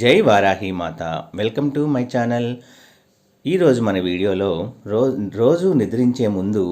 Jai Varahi Mata. Welcome to my channel. ఈరోజు మన వీడియోలో రోజు రోజు నిద్రించే ముందు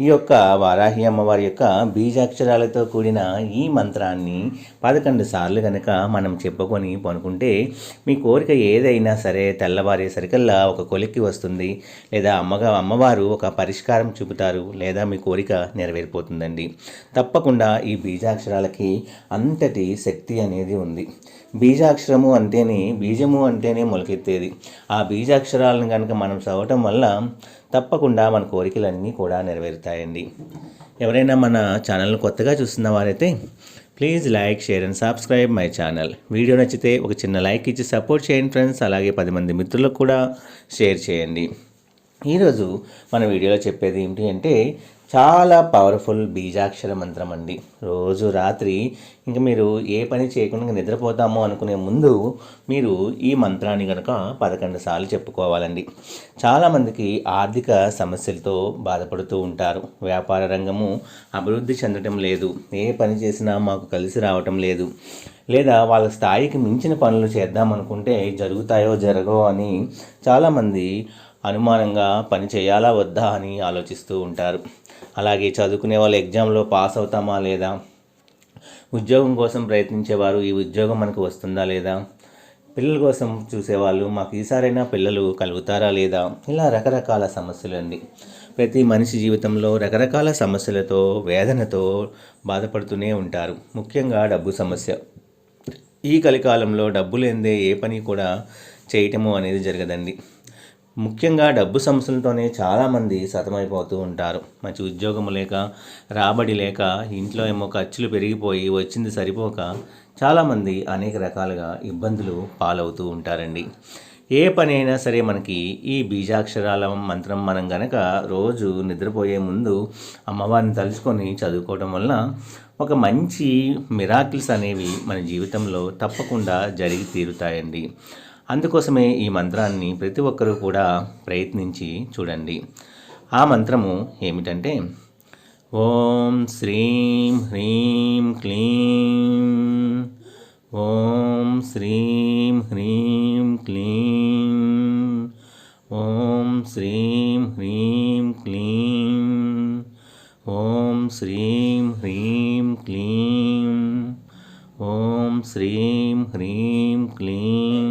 ఈ యొక్క వారాహి అమ్మవారి యొక్క బీజాక్షరాలతో కూడిన ఈ మంత్రాన్ని పదకొండు సార్లు కనుక మనం చెప్పుకొని పనుకుంటే మీ కోరిక ఏదైనా సరే తెల్లవారేసరికల్లా ఒక కొలిక్కి వస్తుంది. లేదా అమ్మగా అమ్మవారు ఒక పరిష్కారం చూపుతారు. లేదా మీ కోరిక నెరవేరిపోతుందండి. తప్పకుండా ఈ బీజాక్షరాలకి అంతటి శక్తి అనేది ఉంది. బీజాక్షరము అంటేనే బీజము అంటేనే మొలకెత్తేది. ఆ బీజాక్షరాలను కనుక మనం చదవటం వల్ల తప్పకుండా మన కోరికలన్నీ కూడా నెరవేరుతాయండి. ఎవరైనా మన ఛానల్ని కొత్తగా చూస్తున్న వారైతే please like share and subscribe my channel. Video నచ్చితే ఒక చిన్న లైక్ ఇచ్చి సపోర్ట్ చేయండి ఫ్రెండ్స్. అలాగే పది మంది మిత్రులకు కూడా షేర్ చేయండి. ఈరోజు మన వీడియోలో చెప్పేది ఏంటి అంటే చాలా పవర్ఫుల్ బీజాక్షర మంత్రం అండి. రోజు రాత్రి ఇంకా మీరు ఏ పని చేయకుండా నిద్రపోతామో అనుకునే ముందు మీరు ఈ మంత్రాన్ని కనుక పదకొండు సార్లు చెప్పుకోవాలండి. చాలామందికి ఆర్థిక సమస్యలతో బాధపడుతూ ఉంటారు. వ్యాపార రంగము అభివృద్ధి చెందటం లేదు. ఏ పని చేసినా మాకు కలిసి రావటం లేదు. లేదా వాళ్ళ స్థాయికి మించిన పనులు చేద్దామనుకుంటే జరుగుతాయో జరగవో అని చాలామంది అనుమానంగా పని చేయాలా వద్దా అని ఆలోచిస్తూ ఉంటారు. అలాగే చదువుకునే వాళ్ళు ఎగ్జామ్లో పాస్ అవుతామా లేదా? ఉద్యోగం కోసం ప్రయత్నించేవారు ఈ ఉద్యోగం మనకు వస్తుందా లేదా? పిల్లల కోసం చూసేవాళ్ళు మాకు ఈసారైనా పిల్లలు కలుగుతారా లేదా? ఇలా రకరకాల సమస్యలు అండి ప్రతి మనిషి జీవితంలో రకరకాల సమస్యలతో వేదనతో బాధపడుతూనే ఉంటారు. ముఖ్యంగా డబ్బు సమస్య. ఈ కలికాలంలో డబ్బు లేనిదే ఏ పని కూడా చేయటము అనేది జరగదండి. ముఖ్యంగా డబ్బు సమస్యలతోనే చాలామంది సతమైపోతూ ఉంటారు. మంచి ఉద్యోగం లేక రాబడి లేక ఇంట్లో ఏమో ఖర్చులు పెరిగిపోయి వచ్చింది సరిపోక చాలామంది అనేక రకాలుగా ఇబ్బందులు పాలవుతూ ఉంటారండి. ఏ పని అయినా సరే మనకి ఈ బీజాక్షరాల మంత్రం మనం గనక రోజు నిద్రపోయే ముందు అమ్మవారిని తలుచుకొని చదువుకోవడం వల్ల ఒక మంచి మిరాకిల్స్ అనేవి మన జీవితంలో తప్పకుండా జరిగి తీరుతాయండి. అందుకోసమే ఈ మంత్రాన్ని ప్రతి ఒక్కరూ కూడా ప్రయత్నించి చూడండి. ఆ మంత్రము ఏమిటంటే ఓం శ్రీం హ్రీం క్లీం ఓం శ్రీం హ్రీం క్లీం ఓం శ్రీం హ్రీం క్లీం ఓం శ్రీం హ్రీం క్లీం ఓం శ్రీం హ్రీం క్లీం.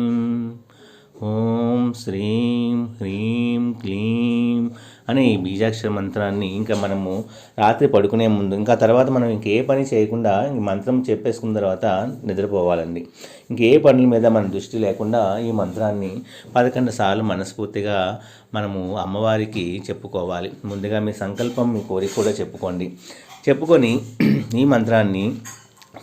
శ్రీం హ్రీం క్లీం అనే ఈ బీజాక్షర మంత్రాన్ని ఇంకా మనము రాత్రి పడుకునే ముందు ఇంకా తర్వాత మనం ఇంకే పని చేయకుండా ఈ మంత్రం చెప్పేసుకున్న తర్వాత నిద్రపోవాలండి. ఇంకే పనుల మీద మన దృష్టి లేకుండా ఈ మంత్రాన్ని పదకొండు సార్లు మనస్ఫూర్తిగా మనము అమ్మవారికి చెప్పుకోవాలి. ముందుగా మీ సంకల్పం మీ కోరిక కూడా చెప్పుకోండి. చెప్పుకొని ఈ మంత్రాన్ని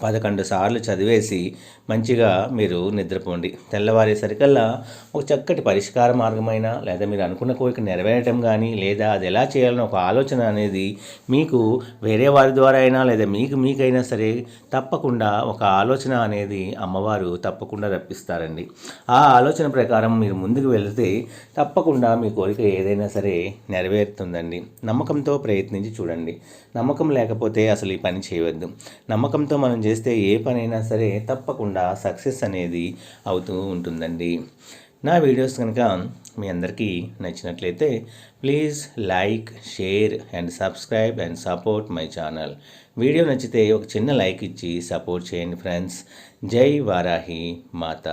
పదకొండు సార్లు చదివేసి మంచిగా మీరు నిద్రపోండి. తెల్లవారేసరికల్లా ఒక చక్కటి పరిష్కార మార్గమైన లేదా మీరు అనుకున్న కోరిక నెరవేరటం కానీ లేదా అది ఎలా చేయాలని ఒక ఆలోచన అనేది మీకు వేరే వారి ద్వారా అయినా లేదా మీకు మీకైనా సరే తప్పకుండా ఒక ఆలోచన అనేది అమ్మవారు తప్పకుండా రప్పిస్తారండి. ఆ ఆలోచన ప్రకారం మీరు ముందుకు వెళితే తప్పకుండా మీ కోరిక ఏదైనా సరే నెరవేరుతుందండి. నమ్మకంతో ప్రయత్నించి చూడండి. నమ్మకం లేకపోతే అసలు ఈ పని చేయవద్దు. నమ్మకంతో మనం చేస్తే ఏ పనైనా సరే తప్పకుండా సక్సెస్ అనేది అవుతూ ఉంటుందండి. నా వీడియోస్ కనుక మీ అందరికీ నచ్చినట్లయితే please like share and subscribe and support my channel. Video నచ్చితే ఒక చిన్న లైక్ ఇచ్చి సపోర్ట్ చేయండి ఫ్రెండ్స్. జై వారాహి మాత.